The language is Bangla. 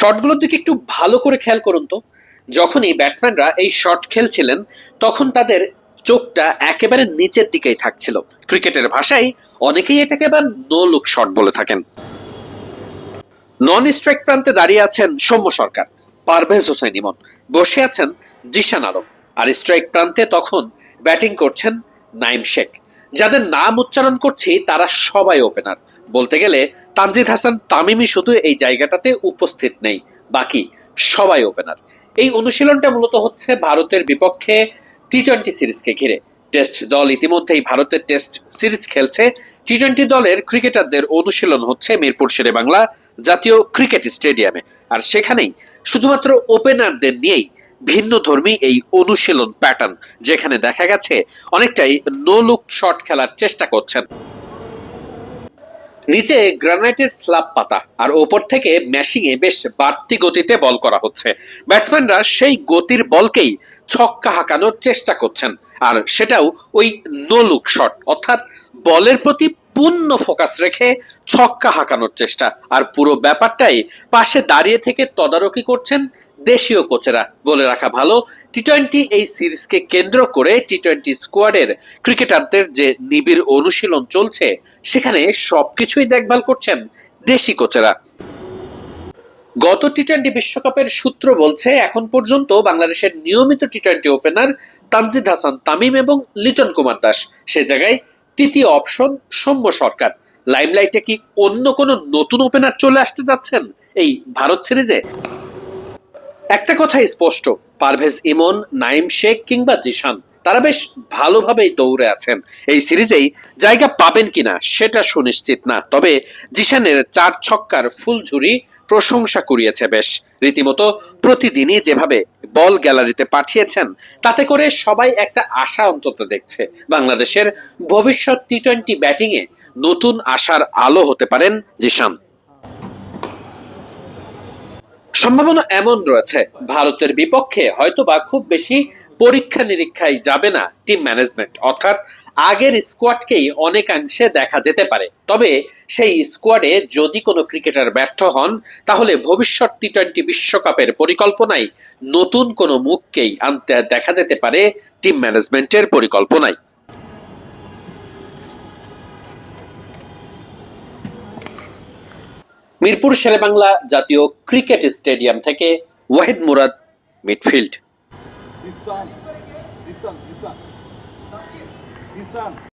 শটগুলোর দিকে একটু ভালো করে খেয়াল করুন তো। যখনই ব্যাটসম্যানরা এই শট খেলছিলেন, তখন তাদের চোখটা একেবারে নিচের দিকেই থাকছিল। ক্রিকেটের ভাষায় অনেকেই এটাকে আবার নো লুক শট বলে থাকেন। নন স্ট্রাইক প্রান্তে দাঁড়িয়ে আছেন সৌম্য সরকার, পারভেজ হোসেন ইমন। বসে আছেন জিশান আরব। আর স্ট্রাইক প্রান্তে তখন ব্যাটিং করছেন নাইম শেখ। যাদের নাম উচ্চারণ করছি, তারা সবাই ওপেনার বলতে গেলে তানজিদ হাসান তামিমি শুধু এই জায়গাটাতে উপস্থিত নেই, বাকি সবাই ওপেনার। এই অনুশীলনটা মূলত হচ্ছে ভারতের বিপক্ষে টি টোয়েন্টি সিরিজকে ঘিরে। টেস্ট দল ইতিমধ্যেই ভারতের টেস্ট সিরিজ খেলছে। টি টোয়েন্টি দলের ক্রিকেটারদের অনুশীলন হচ্ছে মিরপুর শেরে বাংলা জাতীয় ক্রিকেট স্টেডিয়ামে। আর সেখানেই শুধুমাত্র ওপেনারদের নিয়েই ভিন্ন ধর্মী এই অনুশীলন প্যাটার্ন যেখানে দেখা গেছে অনেকটাই নো লুক শট খেলার চেষ্টা করছেন। নিচে গ্রানাইটের স্লাব পাতা, আর ওপর থেকে ম্যাশিংয়ে বেশ বাড়তি গতিতে বল করা হচ্ছে। ব্যাটসম্যানরা সেই গতির বলকেই ছক্কা হাঁকানোর চেষ্টা করছেন, আর সেটাও ওই নো লুক শট, অর্থাৎ বলের প্রতি পূর্ণ ফোকাস রেখে ছক্কা হাঁকানোর চেষ্টা। আর পুরো ব্যাপারটাই পাশে দাঁড়িয়ে থেকে তদারকি করছেন দেশীয় কোচেরা। বলে রাখা ভালো টি টোয়েন্টি এই সিরিজকে কেন্দ্র করে টি টোয়েন্টি স্কোয়াডের ক্রিকেটারদের যে নিবিড় অনুশীলন চলছে, সেখানে সবকিছুই দেখভাল করছেন দেশি কোচেরা। গত টি টোয়েন্টি বিশ্বকাপের সূত্র বলছে, এখন পর্যন্ত বাংলাদেশের নিয়মিত T twenty opener Tanzid Hasan Tamim এবং লিটন কুমার দাস। সে জায়গায় তৃতীয় অপশন সৌম্য সরকার। লাইমলাইটে কি অন্য কোনো নতুন ওপেনার চলে আসতে যাচ্ছেন এই ভারত সিরিজে? একটা কথাই স্পষ্ট, পারভেজ ইমন, নাইম শেখ কিংবা জিশান। তারা বেশ ভালোভাবেই দৌড়ে আছেন। এই সিরিজেই জায়গা পাবেন কিনা সেটা সুনিশ্চিত না। তবে জিশানের চার ছক্কার ফুলঝুরি প্রশংসা কুড়িয়েছে বেশ। রীতিমতো প্রতিদিনই যেভাবে বল গ্যালারিতে পাঠিয়েছেন, তাতে করে সবাই একটা আশা অন্তত দেখছে। বাংলাদেশের ভবিষ্যৎ টি টোয়েন্টি ব্যাটিংয়ে নতুন আশার আলো হতে পারেন জিশান। সম্ভাবনা এমন রয়েছে, ভারতের বিপক্ষে হয়তোবা খুব বেশি পরীক্ষা নিরীক্ষায় যাবে না টিম ম্যানেজমেন্ট। অর্থাৎ আগের স্কোয়াডকেই অনেকাংশে দেখা যেতে পারে। তবে সেই স্কোয়াডে যদি কোনো ক্রিকেটার ব্যর্থ হন, তাহলে ভবিষ্যৎ টি টোয়েন্টি বিশ্বকাপের পরিকল্পনায় নতুন কোনো মুখকেই আনতে দেখা যেতে পারে টিম ম্যানেজমেন্টের পরিকল্পনায়। মিরপুর শেরেবাংলা জাতীয় ক্রিকেট স্টেডিয়াম থেকে ওয়াহিদ মুরাদ মিডফিল্ড।